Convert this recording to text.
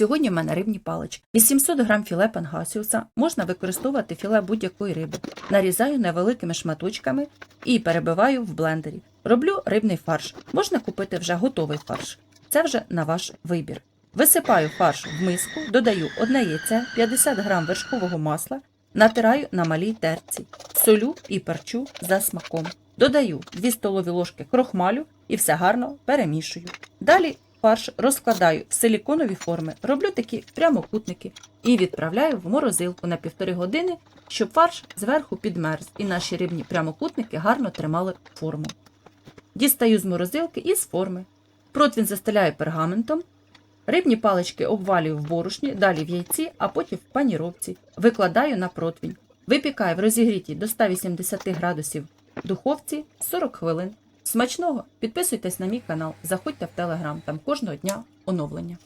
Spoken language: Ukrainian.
Сьогодні в мене рибні палички. 800 г філе пангасіуса можна використовувати філе будь-якої риби. Нарізаю невеликими шматочками і перебиваю в блендері. Роблю рибний фарш. Можна купити вже готовий фарш. Це вже на ваш вибір. Висипаю фарш в миску, додаю одне яйце, 50 г вершкового масла, натираю на малій терці, солю і перчу за смаком. Додаю 2 столові ложки крохмалю і все гарно перемішую. Далі фарш розкладаю в силіконові форми, роблю такі прямокутники і відправляю в морозилку на півтори години, щоб фарш зверху підмерз і наші рибні прямокутники гарно тримали форму. Дістаю з морозилки і з форми. Противень застеляю пергаментом. Рибні палички обвалюю в борошні, далі в яйці, а потім в паніровці. Викладаю на противень. Випікаю в розігрітій до 180 градусів духовці 40 хвилин. Смачного! Підписуйтесь на мій канал, заходьте в телеграм, там кожного дня оновлення.